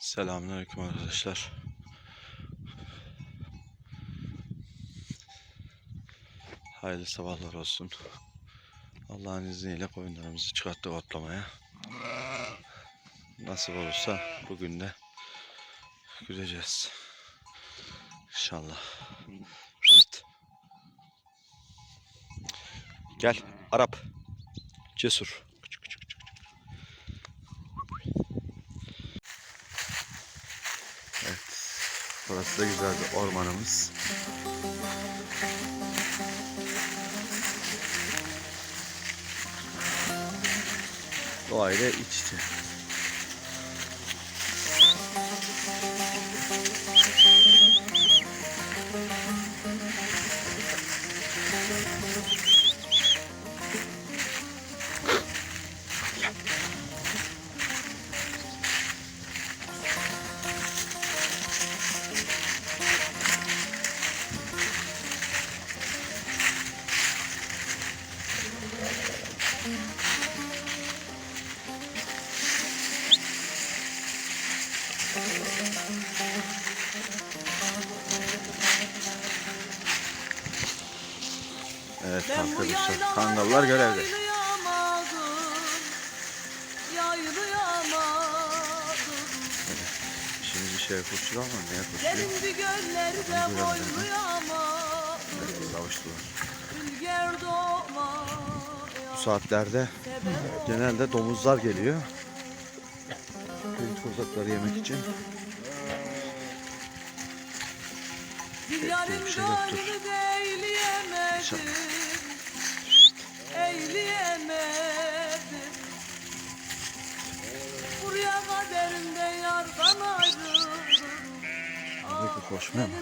Selamünaleyküm arkadaşlar. Hayırlı sabahlar olsun. Allah'ın izniyle koyunlarımızı çıkarttık otlamaya. Nasip olursa bugün de gideceğiz. İnşallah. Pişt. Gel Arap. Cesur. Burası da güzel bir ormanımız. Doğayla iç içe. Evet arkadaşlar. Kangallar görevde. Şimdi şey kurtuluyor ama neye göllerde Savaştılar. Ülger doğma. Bu saatlerde genelde domuzlar geliyor. Tuzakları yemek için. Bir şey yoktur. gönlü de eyleyemedim. Eyleyemedim. Buraya kaderimde yardan ayrıldım. Peki, koşmuyor mu?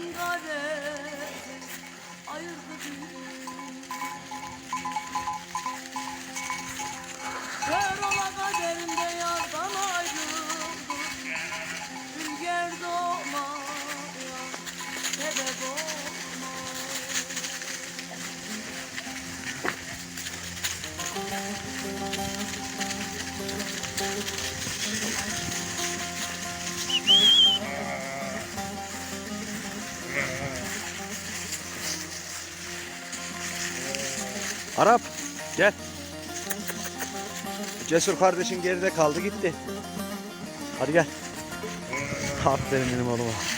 Arap gel. Cesur kardeşin geride kaldı gitti. Hadi gel. Aferin benim oğluma.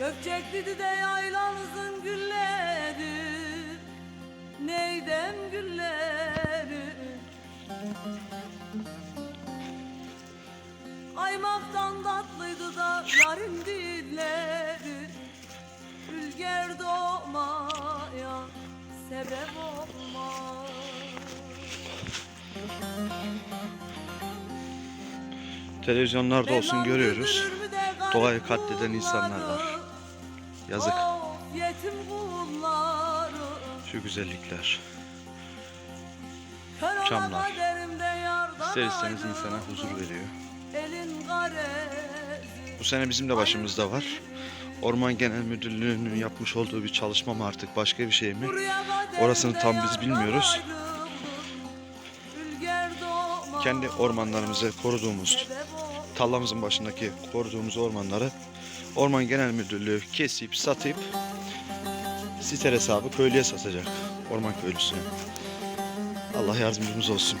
Gökçekli de yaylanızın gülleri. Neydem gülleri? Aymaktan tatlıydı da yarın dilleri. Ülger doğmaya sebep olma Televizyonlarda olsun görüyoruz. Doğayı katleden insanlar var. Yazık. Of yetim kulları Şu güzellikler. Yardan İster istemez insana huzur veriyor. Bu sene bizim de başımızda var. Orman Genel Müdürlüğü'nün yapmış olduğu bir çalışma mı artık başka bir şey mi? Orasını tam biz bilmiyoruz. Kendi ormanlarımızı koruduğumuz, tarlamızın başındaki koruduğumuz ormanları Orman Genel Müdürlüğü kesip satıp site hesabı köylüye satacak. Orman köylüsüne. Allah yardımcımız olsun.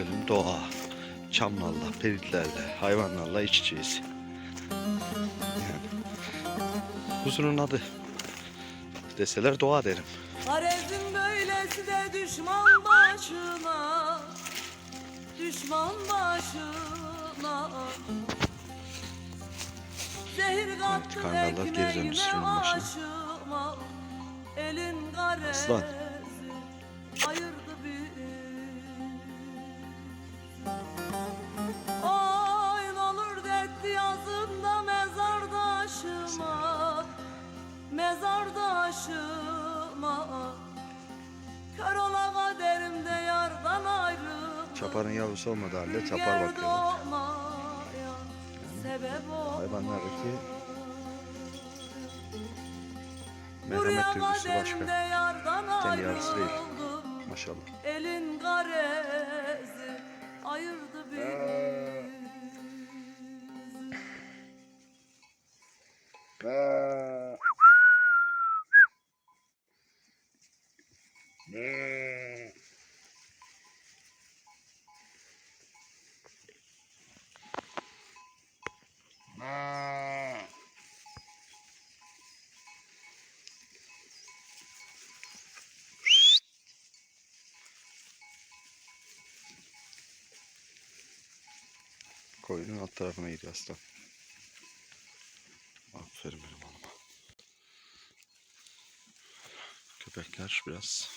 Güzelim doğa. Çamlarla, peritlerle, hayvanlarla iç içeyiz. Yani. Huzurun adı. Deseler doğa derim. Garezin böylesi de düşman başına düşman başına Zehir kattı döndü ekmeğime başına. Elin Aslan. Çaparın yavrusu olmadı halde çapar bakıyor. olma. Hayvanlardaki merhamet duygusu başka. yardan Kendi yarısı değil. Maşallah. Elin garezi ayırdı bizi. Koydun alt tarafına gidiyor aslan. Aferin benim oğluma. Köpekler biraz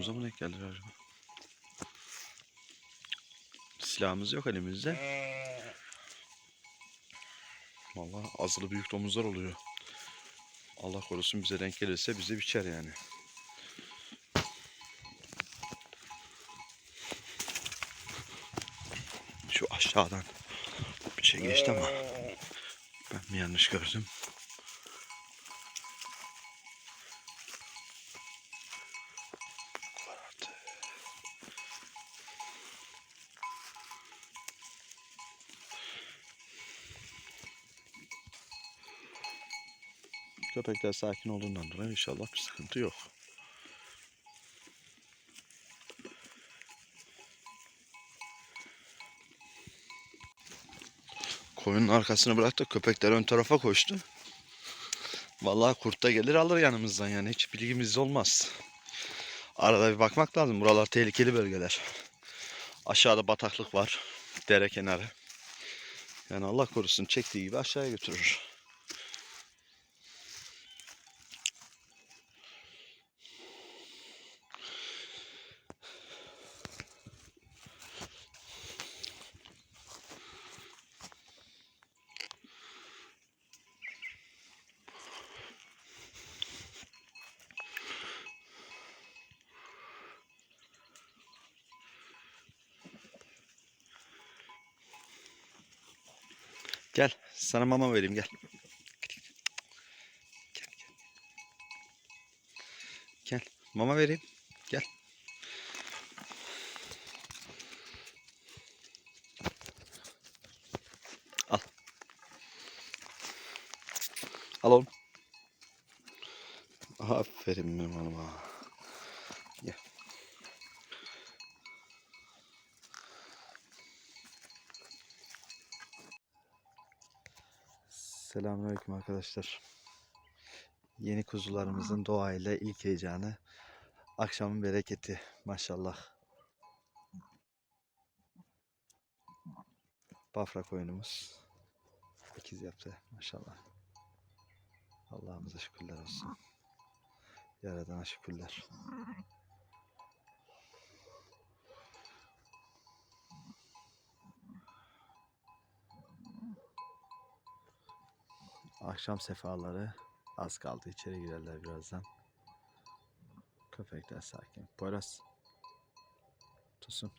Domuza mı denk geldiler acaba? Silahımız yok elimizde. Vallahi azılı büyük domuzlar oluyor. Allah korusun bize denk gelirse bizi biçer yani. Şu aşağıdan bir şey geçti ama ben mi yanlış gördüm? Köpekler sakin olduğundan dolayı inşallah bir sıkıntı yok. Koyunun arkasını bıraktı. Köpekler ön tarafa koştu. Vallahi kurt da gelir alır yanımızdan yani. Hiç bilgimiz olmaz. Arada bir bakmak lazım. Buralar tehlikeli bölgeler. Aşağıda bataklık var. Dere kenarı. Yani Allah korusun çektiği gibi aşağıya götürür. Gel sana mama vereyim gel. Gel gel. Gel mama vereyim. Gel. Al. Al oğlum. Aferin benim hanıma. Selamünaleyküm arkadaşlar. Yeni kuzularımızın doğayla ilk heyecanı. Akşamın bereketi maşallah. Bafra koyunumuz. ikiz yaptı maşallah. Allah'ımıza şükürler olsun. Yaradana şükürler. Akşam sefaları az kaldı. İçeri girerler birazdan. Köpekler sakin. Poyraz. Tosun.